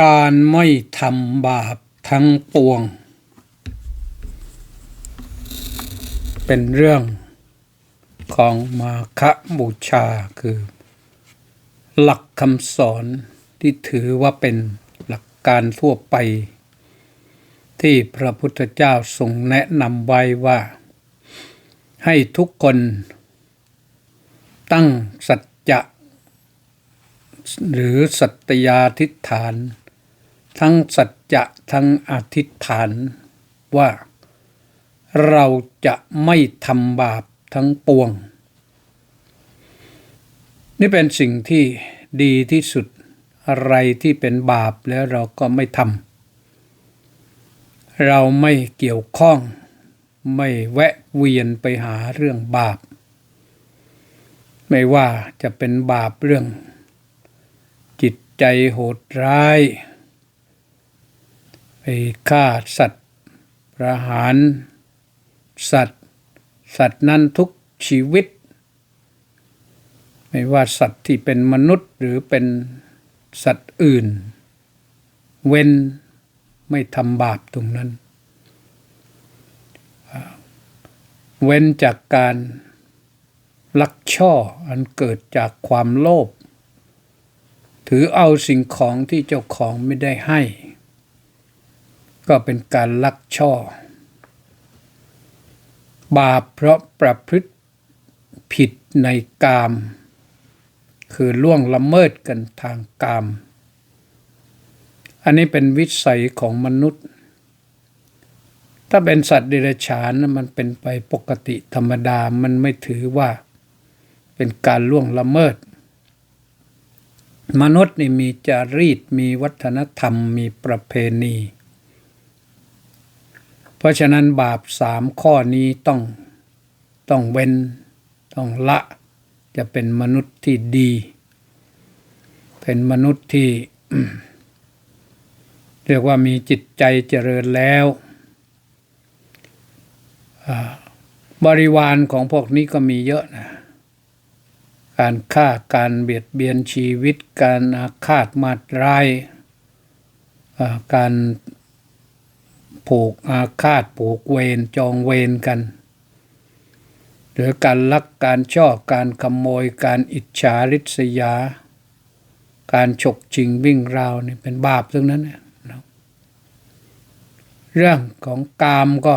การไม่ทำบาปทั้งปวง เป็นเรื่องของมาคะบูชาคือ หลักคำสอนที่ถือว่าเป็นหลักการทั่วไป ที่พระพุทธเจ้าทรงแนะนำไว้ว่า ให้ทุกคนตั้งสัจจะหรือสัตยาธิฐาน ทั้งสัจจะทั้งอธิษฐานว่า เราจะไม่ทำบาปทั้งปวง นี่เป็นสิ่งที่ดีที่สุดอะไรที่เป็นบาปแล้วเราก็ไม่ทำเราไม่เกี่ยวข้อง ไม่แวะเวียนไปหาเรื่องบาป ไม่ว่าจะเป็นบาปเรื่อง จิตใจโหดร้าย ไปฆ่าสัตว์ ประหาร สัตว์ สัตว์นั้นทุกชีวิต ไม่ว่าสัตว์ที่เป็นมนุษย์หรือเป็นสัตว์อื่น เว้นไม่ทำบาปตรงนั้น เว้นจากการลักช่ออันเกิดจากความโลภถือเอาสิ่งของที่เจ้าของไม่ได้ให้ ก็เป็นการลักช่อ บาปเพราะประพฤติผิดในกาม คือล่วงละเมิดกันทางกาม อันนี้เป็นวิสัยของมนุษย์ ถ้าเป็นสัตว์เดรัจฉานมันเป็นไปปกติธรรมดามันไม่ถือว่า เป็นการล่วงละเมิด มนุษย์นี่มีจารีตมีวัฒนธรรมมีประเพณี ราะฉะนั้นบาปสามข้อนี้ต้องต้องเว้น ต้องละ จะเป็นมนุษย์ที่ดี เป็นมนุษย์ที่ เรียกว่ามีจิตใจเจริญแล้ว บริวารของพวกนี้ก็มีเยอะนะ การฆ่าการเบียดเบียนชีวิต การอาฆาตมาตร้าย การ ผูกอาฆาตผูกเวรจองเวรกัน หรือการลักการช่อการขโมยการอิจฉาริษยา การฉกชิงวิ่งราวนี่เป็นบาปทั้งนั้นนะเรื่องของกามก็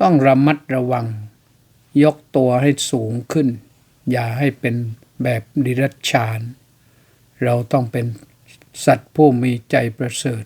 ต้องระมัดระวัง ยกตัวให้สูงขึ้น อย่าให้เป็นแบบดิรัจฉาน เราต้องเป็นสัตว์ผู้มีใจประเสริฐ